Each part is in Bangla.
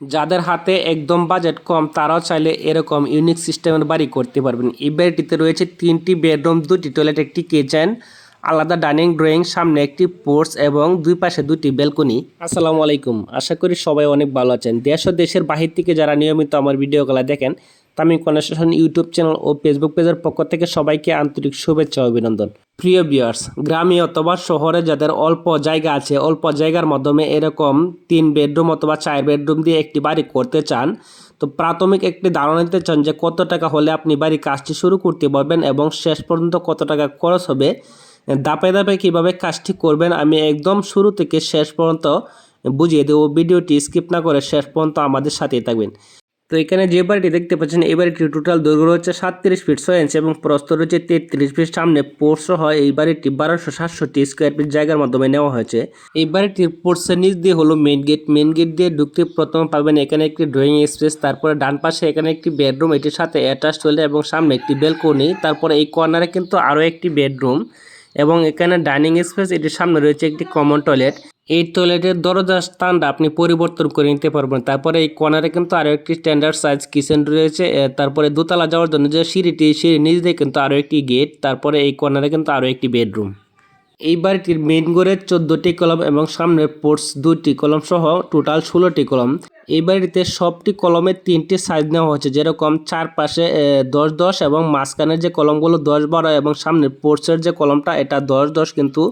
যাদের হাতে একদম বাজেট কম, তারাও চাইলে এরকম ইউনিক সিস্টেমের বাড়ি করতে পারবেন। এই বাড়িটিতে রয়েছে তিনটি বেডরুম দুটি টয়লেট একটি কিচেন আলাদা ডাইনিং ড্রয়িং সামনে একটি পোর্টস এবং দুই পাশে দুটি বেলকনি আসসালামু আলাইকুম। আশা করি সবাই অনেক ভালো আছেন। দেশ ও দেশের বাহির থেকে যারা নিয়মিত আমার ভিডিওগুলো দেখেন তামিম কনস্ট্রাকশন ইউটিউব চ্যানেল ও ফেসবুক পেজের পক্ষ থেকে সবাইকে আন্তরিক শুভেচ্ছা অভিনন্দন। প্রিয় বিয়ার্স গ্রামে অথবা শহরে যাদের অল্প জায়গা আছে, অল্প জায়গার মাধ্যমে এরকম তিন বেডরুম অথবা চার বেডরুম দিয়ে একটি বাড়ি করতে চান, তো প্রাথমিক একটি ধারণা নিতে চান যে কত টাকা হলে আপনি বাড়ির কাজটি শুরু করতে পারবেন এবং শেষ পর্যন্ত কত টাকা খরচ হবে, ধাপে ধাপে কীভাবে কাজটি করবেন আমি একদম শুরু থেকে শেষ পর্যন্ত বুঝিয়ে দেবো। ভিডিওটি স্কিপ না করে শেষ পর্যন্ত আমাদের সাথেই থাকবেন। তো এখানে যে বাড়িটি দেখতে পাচ্ছেন, এই বাড়িটির টোটাল দৈর্ঘ্য রয়েছে সাতত্রিশ ফিট ছয় ইঞ্চ এবং প্রস্থ রয়েছে তেত্রিশ ফিট সামনে পোর্স হয় এই বাড়িটি বারোশো সাতষট্টি স্কোয়ার ফিট জায়গার মাধ্যমে নেওয়া হয়েছে। এই বাড়িটির পোর্সের নিচ দিয়ে হলো মেন গেট মেন গেট দিয়ে ঢুকতে প্রথম পাবেন এখানে একটি ড্রয়িং স্পেস তারপরে ডান পাশে এখানে একটি বেডরুম এটির সাথে অ্যাটাচ টয়লেট এবং সামনে একটি বেলকনি তারপরে এই কর্নারে কিন্তু আরও একটি বেডরুম এবং এখানে ডাইনিং স্পেস এটির সামনে রয়েছে একটি কমন টয়লেট এই টয়লেটের দরজার স্থানটা আপনি পরিবর্তন করে নিতে পারবেন। তারপরে এই কর্নারে কিন্তু আরও একটি স্ট্যান্ডার্ড সাইজ কিচেন রয়েছে। তারপরে দোতলা যাওয়ার জন্য যে সিঁড়িটি সিঁড়ি নিচ দিয়ে কিন্তু আরও একটি গেট তারপরে এই কর্নারে কিন্তু আরও একটি বেডরুম এই বাড়িটির মেইন গড়ে চোদ্দোটি কলম এবং সামনে পোর্টস দুইটি কলম সহ টোটাল ষোলোটি কলম। এই বাড়িতে সবটি কলমের তিনটি সাইজ নেওয়া হয়েছে, যেরকম চারপাশে দশ দশ এবং মাঝখানের যে কলমগুলো দশ বারো এবং সামনের পোর্টসের যে কলমটা, এটা দশ দশ কিন্তু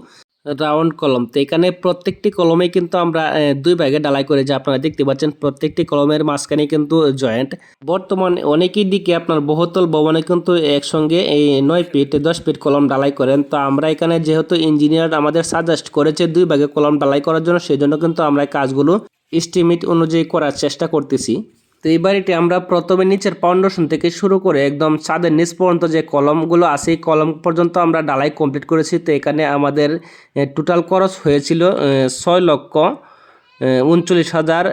রাউন্ড কলম। তো এখানে প্রত্যেকটি কলমে কিন্তু আমরা দুই ভাগে ডালাই করে, যে আপনারা দেখতে পাচ্ছেন প্রত্যেকটি কলমের মাঝখানে কিন্তু জয়েন্ট। বর্তমানে অনেকেই দিকে আপনার বহুতল ভবনে কিন্তু একসঙ্গে এই নয় ফিট, দশ ফিট কলম ডালাই করেন। তো আমরা এখানে যেহেতু ইঞ্জিনিয়ার আমাদের সাজেস্ট করেছে দুই ভাগে কলম ডালাই করার জন্য সেই জন্য কিন্তু আমরা কাজগুলো এস্টিমেট অনুযায়ী করার চেষ্টা করতেছি। এই বাড়িটি আমরা প্রথমে নিচের ফাউন্ডেশন থেকে শুরু করে একদম ছাদের নিচ পর্যন্ত যে কলমগুলো আছে, এই কলম পর্যন্ত আমরা ডালাই কমপ্লিট করেছি। তো এখানে আমাদের টোটাল খরচ হয়েছিল ছয় লক্ষ উনচল্লিশ হাজার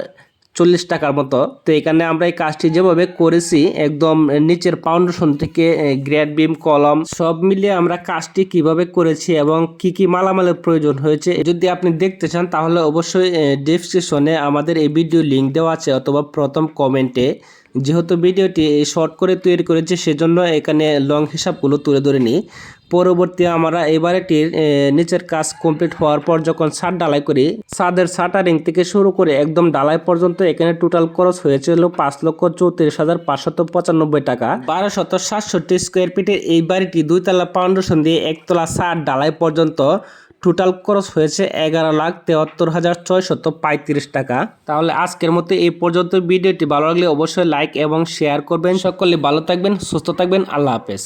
চল্লিশ টাকার মতো। তো এখানে আমরা এই কাজটি যেভাবে করেছি, একদম নিচের ফাউন্ডেশন থেকে গ্রেড বিম কলম, সব মিলিয়ে আমরা কাজটি কীভাবে করেছি এবং কি কি মালামালের প্রয়োজন হয়েছে, যদি আপনি দেখতে চান তাহলে অবশ্যই ডিসক্রিপশনে আমাদের এই ভিডিও লিঙ্ক দেওয়া আছে অথবা প্রথম কমেন্টে যেহেতু ভিডিওটি শর্ট করে তৈরি করেছি, সেজন্য এখানে লং হিসাবগুলো তুলে ধরে নিই পরবর্তী আমরা এবারেটির নিচের কাজ কমপ্লিট হওয়ার পর যখন ছাদ ডালাই করি, ছাদের শাটারিং থেকে শুরু করে একদম ডালাই পর্যন্ত এখানে টোটাল খরচ হয়েছিল পাঁচ লক্ষ চৌত্রিশ হাজার পাঁচশত পঁচানব্বই টাকা। বারোশত সাতষট্টি স্কোয়ার ফিটের এই বাড়িটি দুইতলা ফাউন্ডেশন দিয়ে একতলা ছাদ ডালাই পর্যন্ত টোটাল খরচ হয়েছে এগারো লাখ তেহাত্তর হাজার ছয়শত পঁয়ত্রিশ টাকা। তাহলে আজকের মতো এই পর্যন্ত ভিডিওটি ভালো লাগলে অবশ্যই লাইক এবং শেয়ার করবেন। সকলে ভালো থাকবেন, সুস্থ থাকবেন। আল্লাহ হাফেজ।